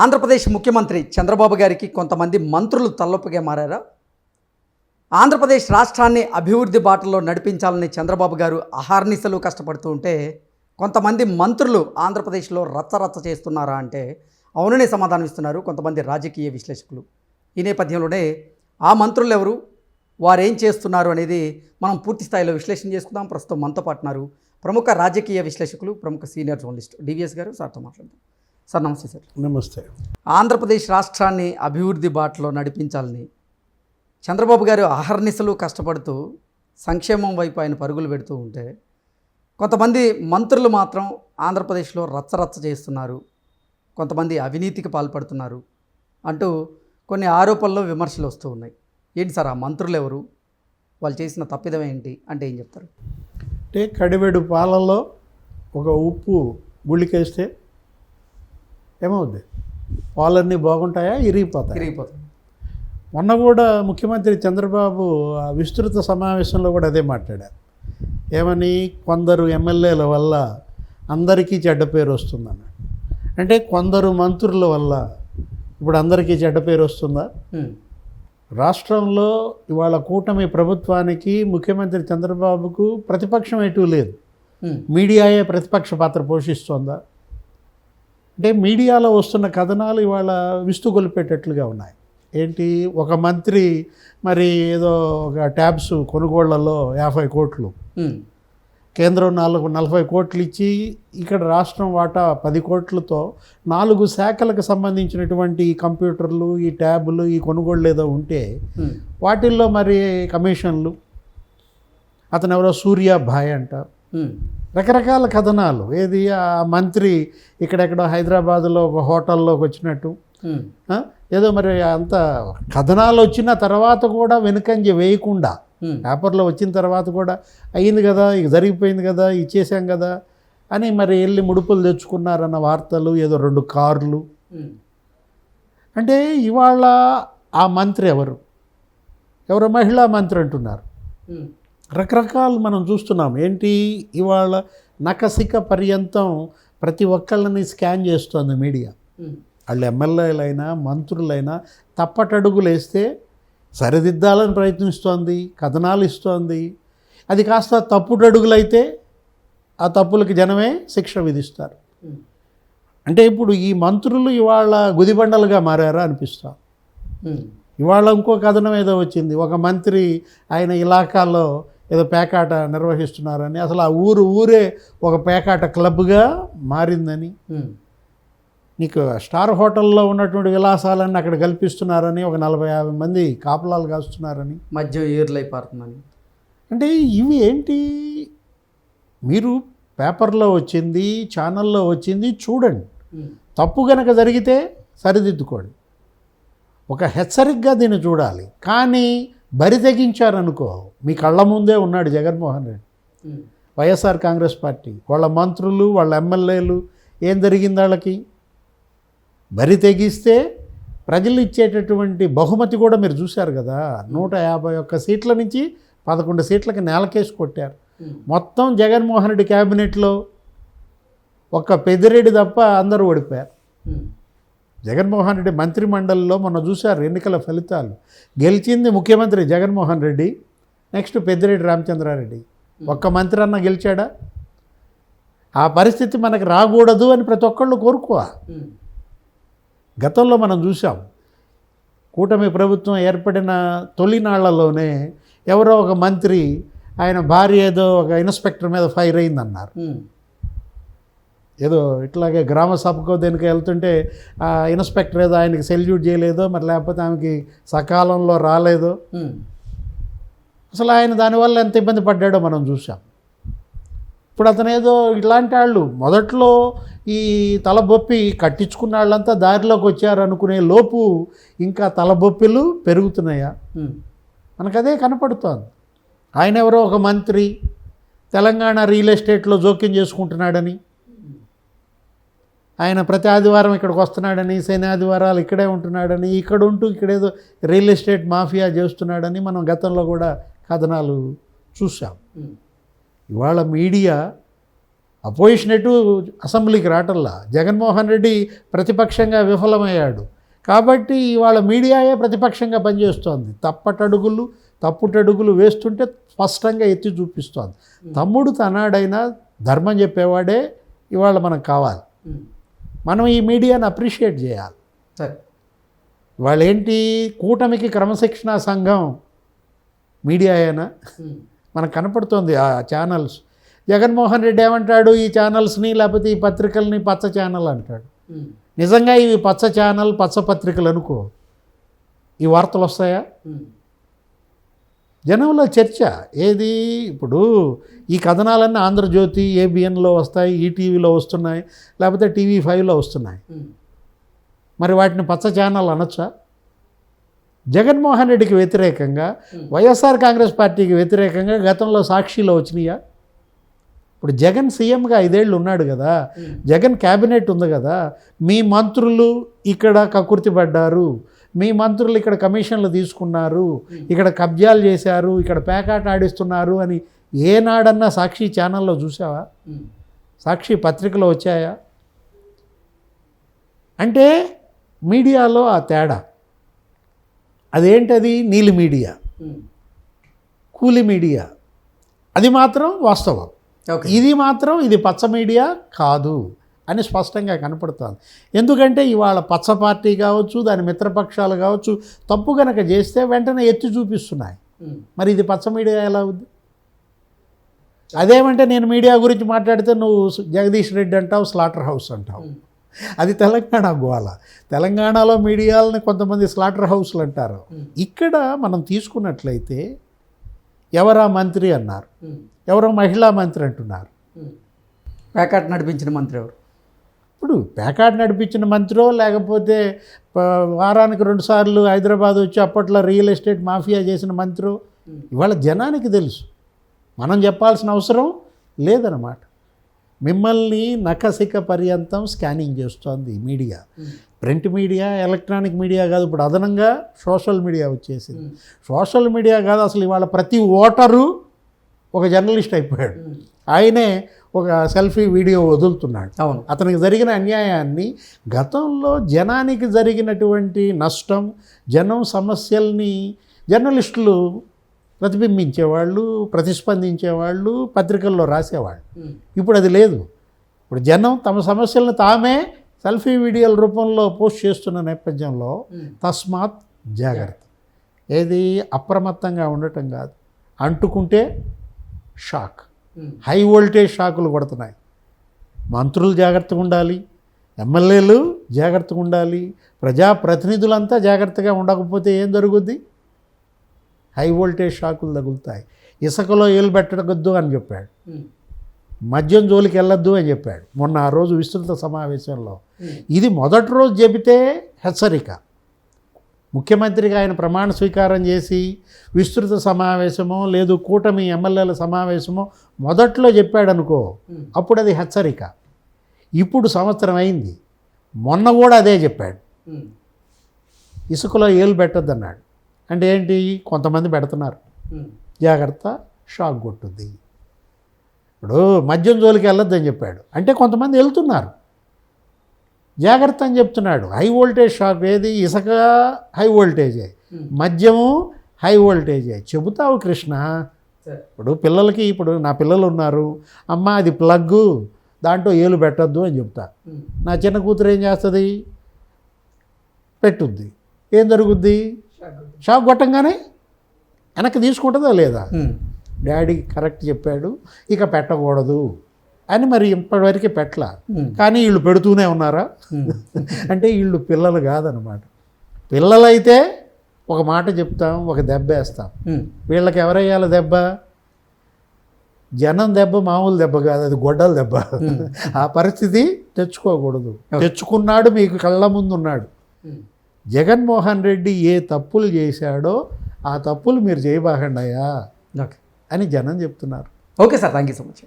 ఆంధ్రప్రదేశ్ ముఖ్యమంత్రి చంద్రబాబు గారికి కొంతమంది మంత్రులు తలొప్పగా మారారా? ఆంధ్రప్రదేశ్ రాష్ట్రాన్ని అభివృద్ధి బాటలో నడిపించాలని చంద్రబాబు గారు అహార్నిశలు కష్టపడుతూ ఉంటే కొంతమంది మంత్రులు ఆంధ్రప్రదేశ్లో రచ్చరచ్చ చేస్తున్నారా అంటే అవుననే సమాధానం ఇస్తున్నారు కొంతమంది రాజకీయ విశ్లేషకులు. ఈ నేపథ్యంలోనే ఆ మంత్రులు ఎవరు? వారేం చేస్తున్నారు అనేది మనం పూర్తి స్థాయిలో విశ్లేషణ చేసుకుందాం. ప్రస్తుతం మనతో పాటున్నారు ప్రముఖ రాజకీయ విశ్లేషకులు ప్రముఖ సీనియర్ జర్నలిస్ట్ డివిఎస్ గారు. సార్తో మాట్లాడదాం. సార్ నమస్తే సార్. నమస్తే. ఆంధ్రప్రదేశ్ రాష్ట్రాన్ని అభివృద్ధి బాటలో నడిపించాలని చంద్రబాబు గారు అహర్నిశలు కష్టపడుతూ సంక్షేమం వైపు ఆయన పరుగులు పెడుతూ ఉంటే కొంతమంది మంత్రులు మాత్రం ఆంధ్రప్రదేశ్లో రచ్చరచ్చ చేస్తున్నారు. కొంతమంది అవినీతికి పాల్పడుతున్నారు అంటూ కొన్ని ఆరోపణలు విమర్శలు వస్తూ ఉన్నాయి. ఏంటి సార్ ఆ మంత్రులు ఎవరు? వాళ్ళు చేసిన తప్పిదం ఏంటి? అంటే ఏం చెప్తారు? అంటే కడివెడు పాలలో ఒక ఉప్పు గుళ్ళికేస్తే ఏమవుద్ది? పాలన్నీ బాగుంటాయా? ఇరిగిపోతాయి? తిరిగిపోతుంది మొన్న కూడా ముఖ్యమంత్రి చంద్రబాబు ఆ విస్తృత సమావేశంలో కూడా అదే మాట్లాడారు. ఏమని? కొందరు ఎమ్మెల్యేల వల్ల అందరికీ చెడ్డ పేరు వస్తుందన్న అంటే కొందరు మంత్రుల వల్ల ఇప్పుడు అందరికీ చెడ్డ పేరు వస్తుందా? రాష్ట్రంలో ఇవాళ కూటమి ప్రభుత్వానికి ముఖ్యమంత్రి చంద్రబాబుకు ప్రతిపక్షం ఎటు లేదు. మీడియాయే ప్రతిపక్ష పాత్ర పోషిస్తోందా? అంటే మీడియాలో వస్తున్న కథనాలు ఇవాళ విస్తుగొలిపేటట్లుగా ఉన్నాయి. ఏంటి? ఒక మంత్రి మరి ఏదో ఒక ట్యాబ్స్ కొనుగోళ్ళలో యాభై కోట్లు. కేంద్రం నాలుగు నలభై కోట్లు ఇచ్చి ఇక్కడ రాష్ట్రం వాటా పది కోట్లతో నాలుగు శాఖలకు సంబంధించినటువంటి ఈ కంప్యూటర్లు ఈ ట్యాబులు ఈ కొనుగోళ్ళు ఏదో ఉంటే వాటిల్లో మరి కమిషన్లు అతను ఎవరో సూర్య భాయ్ అంట. రకరకాల కథనాలు. ఏది? ఆ మంత్రి ఇక్కడెక్కడో హైదరాబాదులో ఒక హోటల్లోకి వచ్చినట్టు. ఏదో మరి అంత కథనాలు వచ్చిన తర్వాత కూడా వెనుకంజ వేయకుండా. పేపర్లో వచ్చిన తర్వాత కూడా అయ్యింది కదా ఇక జరిగిపోయింది కదా ఇచ్చేసాం కదా అని మరి వెళ్ళి ముడుపులు తెచ్చుకున్నారన్న వార్తలు ఏదో రెండు కార్లు. అంటే ఇవాళ ఆ మంత్రి ఎవరు? ఎవరో మహిళా మంత్రి అంటున్నారు. రకరకాలు మనం చూస్తున్నాం. ఏంటి? ఇవాళ నకసిక పర్యంతం ప్రతి ఒక్కళ్ళని స్కాన్ చేస్తోంది మీడియా. వాళ్ళు ఎమ్మెల్యేలైనా మంత్రులైనా తప్పటడుగులు వేస్తే సరిదిద్దాలని ప్రయత్నిస్తోంది కథనాలు ఇస్తోంది అది కాస్త తప్పుటడుగులైతే ఆ తప్పులకి జనమే శిక్ష విధిస్తారు. అంటే ఇప్పుడు ఈ మంత్రులు ఇవాళ గుదిబండలుగా మారారా అనిపిస్తా. ఇవాళ ఇంకో కథనం ఏదో వచ్చింది. ఒక మంత్రి ఆయన ఇలాకాలో ఏదో పేకాట నిర్వహిస్తున్నారని. అసలు ఆ ఊరు ఊరే ఒక పేకాట క్లబ్గా మారిందని. నీకు స్టార్ హోటల్లో ఉన్నటువంటి విలాసాలన్నీ అక్కడ కల్పిస్తున్నారని ఒక నలభై యాభై మంది కాపలాలు కాస్తున్నారని. మద్యం ఏర్లై పారుతుందని. అంటే ఇవి ఏంటి? మీరు పేపర్లో వచ్చింది ఛానల్లో వచ్చింది చూడండి. తప్పు కనుక జరిగితే సరిదిద్దుకోండి. ఒక హెచ్చరికగా దీన్ని చూడాలి. కానీ బరి తెగించారనుకో మీ కళ్ళ ముందే ఉన్నాడు Jaganmohan Reddy. YSR Congress party. వాళ్ళ మంత్రులు వాళ్ళ ఎమ్మెల్యేలు ఏం జరిగింది వాళ్ళకి? బరి తెగిస్తే ప్రజలు ఇచ్చేటటువంటి బహుమతి కూడా మీరు చూశారు కదా. నూట యాభై ఒక్క సీట్ల నుంచి పదకొండు సీట్లకి నేలకేసి కొట్టారు. మొత్తం జగన్మోహన్ రెడ్డి క్యాబినెట్లో ఒక్క పెద్దిరెడ్డి తప్ప అందరూ ఓడిపోయారు. జగన్మోహన్ రెడ్డి మంత్రిమండలిలో మొన్న చూశారు ఎన్నికల ఫలితాలు. గెలిచింది ముఖ్యమంత్రి జగన్మోహన్ రెడ్డి నెక్స్ట్ పెద్దిరెడ్డి రామచంద్రారెడ్డి. ఒక్క మంత్రి అన్న గెలిచాడా? ఆ పరిస్థితి మనకు రాకూడదు అని ప్రతి ఒక్కళ్ళు కోరుకోవాలి గతంలో మనం చూసాం కూటమి ప్రభుత్వం ఏర్పడిన తొలినాళ్ళలోనే ఎవరో ఒక మంత్రి ఆయన భార్య ఏదో ఒక ఇన్స్పెక్టర్ మీద ఫైర్ అయిందన్నారు. ఏదో ఇట్లాగే గ్రామ సభకో దేనికి వెళ్తుంటే ఆ ఇన్స్పెక్టర్ ఏదో ఆయనకి సెల్యూట్ చేయలేదో మరి లేకపోతే ఆమెకి సకాలంలో రాలేదో. అసలు ఆయన దానివల్ల ఎంత ఇబ్బంది పడ్డాడో మనం చూసాం ఇప్పుడు అతను ఏదో ఇలాంటి వాళ్ళు మొదట్లో ఈ తలబొప్పి కట్టించుకున్న వాళ్ళంతా దారిలోకి వచ్చారు అనుకునే లోపు ఇంకా తలబొప్పిలు పెరుగుతున్నాయా? మనకు అదే కనపడుతోంది. ఆయన ఎవరో ఒక మంత్రి తెలంగాణ రియల్ ఎస్టేట్లో జోక్యం చేసుకుంటున్నాడని. ఆయన ప్రతి ఆదివారం ఇక్కడికి వస్తున్నాడని శని ఆదివారాలు ఇక్కడే ఉంటున్నాడని ఇక్కడ ఉంటూ ఇక్కడేదో రియల్ ఎస్టేట్ మాఫియా చేస్తున్నాడని మనం గతంలో కూడా కథనాలు చూసాం ఇవాళ మీడియా అపోజిషన్ ఎటు అసెంబ్లీకి రావటంలా జగన్మోహన్ రెడ్డి ప్రతిపక్షంగా విఫలమయ్యాడు. కాబట్టి ఇవాళ మీడియాయే ప్రతిపక్షంగా పనిచేస్తోంది. తప్పటడుగులు తప్పుటడుగులు వేస్తుంటే స్పష్టంగా ఎత్తి చూపిస్తోంది. తమ్ముడు తనాడైనా ధర్మం చెప్పేవాడే ఇవాళ మనకు కావాలి. మనం ఈ మీడియాని అప్రిషియేట్ చేయాలి. సరే. వాళ్ళు ఏంటి కూటమికి క్రమశిక్షణ సంఘం మీడియా అయినా మనకు కనపడుతుంది ఆ ఛానల్స్. జగన్మోహన్ రెడ్డి ఏమంటాడు? ఈ ఛానల్స్ని లేకపోతే ఈ పత్రికల్ని పచ్చ ఛానల్ అంటాడు. నిజంగా ఇవి పచ్చ ఛానల్ పచ్చ పత్రికలు అనుకో. ఈ వార్తలు వస్తాయా? జనంలో చర్చ. ఏది? ఇప్పుడు ఈ కథనాలన్నీ ఆంధ్రజ్యోతి ఏబిఎన్లో వస్తాయి ఈటీవీలో వస్తున్నాయి లేకపోతే టీవీ ఫైవ్లో వస్తున్నాయి. మరి వాటిని పచ్చ ఛానల్ అనొచ్చా? జగన్మోహన్ రెడ్డికి వ్యతిరేకంగా వైఎస్ఆర్ కాంగ్రెస్ పార్టీకి వ్యతిరేకంగా గతంలో సాక్షిలో వచ్చినాయా? ఇప్పుడు జగన్ సీఎంగా ఐదేళ్ళు ఉన్నాడు కదా. జగన్ క్యాబినెట్ ఉంది కదా. మీ మంత్రులు ఇక్కడ కకుర్తి పడ్డారు. మీ మంత్రులు ఇక్కడ కమిషన్లు తీసుకున్నారు ఇక్కడ కబ్జాలు చేశారు ఇక్కడ పేకాట ఆడిస్తున్నారు అని ఏనాడన్నా సాక్షి ఛానల్లో చూసావా సాక్షి పత్రికలో వచ్చాయా? అంటే మీడియాలో ఆ తేడా. అదేంటది? నీలి మీడియా. కూలి మీడియా. అది మాత్రం వాస్తవం. ఇది మాత్రం ఇది పచ్చ మీడియా కాదు. అని స్పష్టంగా కనపడుతుంది. ఎందుకంటే ఇవాళ పచ్చ పార్టీ కావచ్చు దాని మిత్రపక్షాలు కావచ్చు తప్పు కనుక చేస్తే వెంటనే ఎత్తి చూపిస్తున్నాయి. మరి ఇది పచ్చ మీడియా ఎలా ఉంది? అదేమంటే నేను మీడియా గురించి మాట్లాడితే నువ్వు జగదీష్ రెడ్డి అంటావు స్లాటర్ హౌస్ అంటావు. అది తెలంగాణ గోల. తెలంగాణలో మీడియాలని కొంతమంది స్లాటర్ హౌస్లు అంటారు. ఇక్కడ మనం తీసుకున్నట్లయితే ఎవరా మంత్రి అన్నారు. ఎవరో మహిళా మంత్రి అంటున్నారు. ప్యాకెట్ నడిపించిన మంత్రి ఎవరు? ఇప్పుడు పేకాట్ నడిపించిన మంత్రో లేకపోతే వారానికి రెండుసార్లు హైదరాబాద్ వచ్చి అప్పట్లో రియల్ ఎస్టేట్ మాఫియా చేసిన మంత్రో ఇవాళ జనానికి తెలుసు. మనం చెప్పాల్సిన అవసరం లేదనమాట మిమ్మల్ని నకసిక పర్యంతం స్కానింగ్ చేస్తోంది media. Print media electronic media కాదు ఇప్పుడు అదనంగా సోషల్ మీడియా వచ్చేసింది. సోషల్ మీడియా కాదు అసలు ఇవాళ ప్రతి ఓటరు ఒక జర్నలిస్ట్ అయిపోయాడు. ఆయనే ఒక సెల్ఫీ వీడియో వదులుతున్నాడు. అవును. అతనికి జరిగిన అన్యాయాన్ని గతంలో జనానికి జరిగినటువంటి నష్టం జనం సమస్యల్ని జర్నలిస్టులు ప్రతిబింబించేవాళ్ళు ప్రతిస్పందించేవాళ్ళు పత్రికల్లో రాసేవాళ్ళు. ఇప్పుడు అది లేదు. ఇప్పుడు జనం తమ సమస్యలను తామే సెల్ఫీ వీడియోల రూపంలో పోస్ట్ చేస్తున్న నేపథ్యంలో తస్మాత్ జాగ్రత్త. ఏది అప్రమత్తంగా ఉండటం కాదు. అంటుకుంటే షాక్. హై వోల్టేజ్ షాకులు కొడుతున్నాయి. మంత్రులు జాగ్రత్తగా ఉండాలి ఎమ్మెల్యేలు జాగ్రత్తగా ఉండాలి ప్రజాప్రతినిధులంతా జాగ్రత్తగా ఉండకపోతే ఏం జరుగుద్ది? హై వోల్టేజ్ షాకులు తగులుతాయి. ఇసుకలో ఏలు పెట్టకూడదు అని చెప్పాడు. మద్యం జోలికి వెళ్ళొద్దు అని చెప్పాడు. మొన్న ఆ రోజు విస్తృత సమావేశంలో. ఇది మొదటి రోజు చెబితే హెచ్చరిక. ముఖ్యమంత్రిగా ఆయన ప్రమాణ స్వీకారం చేసి విస్తృత సమావేశమో లేదు కూటమి ఎమ్మెల్యేల సమావేశమో మొదట్లో చెప్పాడు అనుకో అప్పుడు అది హెచ్చరిక. ఇప్పుడు సంవత్సరం అయింది. మొన్న కూడా అదే చెప్పాడు. ఇసుకలో ఏలు పెట్టొద్దన్నాడు. అంటే ఏంటి? కొంతమంది పెడుతున్నారు. జాగ్రత్త షాక్ కొట్టుద్ది. ఇప్పుడు మద్యం జోలికి వెళ్ళొద్దని చెప్పాడు. అంటే కొంతమంది వెళ్తున్నారు. జాగ్రత్త అని చెప్తున్నాడు. హై వోల్టేజ్ షాక్ ఏది? ఇసుక హై వోల్టేజే. మద్యము హై వోల్టేజే. చెబుతావు కృష్ణ. ఇప్పుడు పిల్లలకి ఇప్పుడు నా పిల్లలు ఉన్నారు. అమ్మ అది ప్లగ్గు. దాంట్లో ఏలు పెట్టొద్దు అని చెప్తా. నా చిన్న కూతురు ఏం చేస్తుంది? పెట్టుద్ది. ఏం జరుగుద్ది? షాక్ కొట్టంగానే వెనక్కి తీసుకుంటుందా లేదా? డాడీ కరెక్ట్ చెప్పాడు. ఇక పెట్టకూడదు. అని మరి ఇప్పటివరకు పెట్టలా. కానీ వీళ్ళు పెడుతూనే ఉన్నారా? అంటే వీళ్ళు పిల్లలు కాదనమాట పిల్లలైతే ఒక మాట చెప్తాం ఒక దెబ్బ వేస్తాం. వీళ్ళకి ఎవరయ్యాలి దెబ్బ? జనం దెబ్బ మామూలు దెబ్బ కాదు అది గొడ్డల దెబ్బ. ఆ పరిస్థితి తెచ్చుకోకూడదు. తెచ్చుకున్నాడు మీకు కళ్ళ ముందు ఉన్నాడు జగన్మోహన్ రెడ్డి ఏ తప్పులు చేశాడో ఆ తప్పులు మీరు చేయబాకండి అయ్యా అని జనం చెప్తున్నారు. Okay sir thank you so much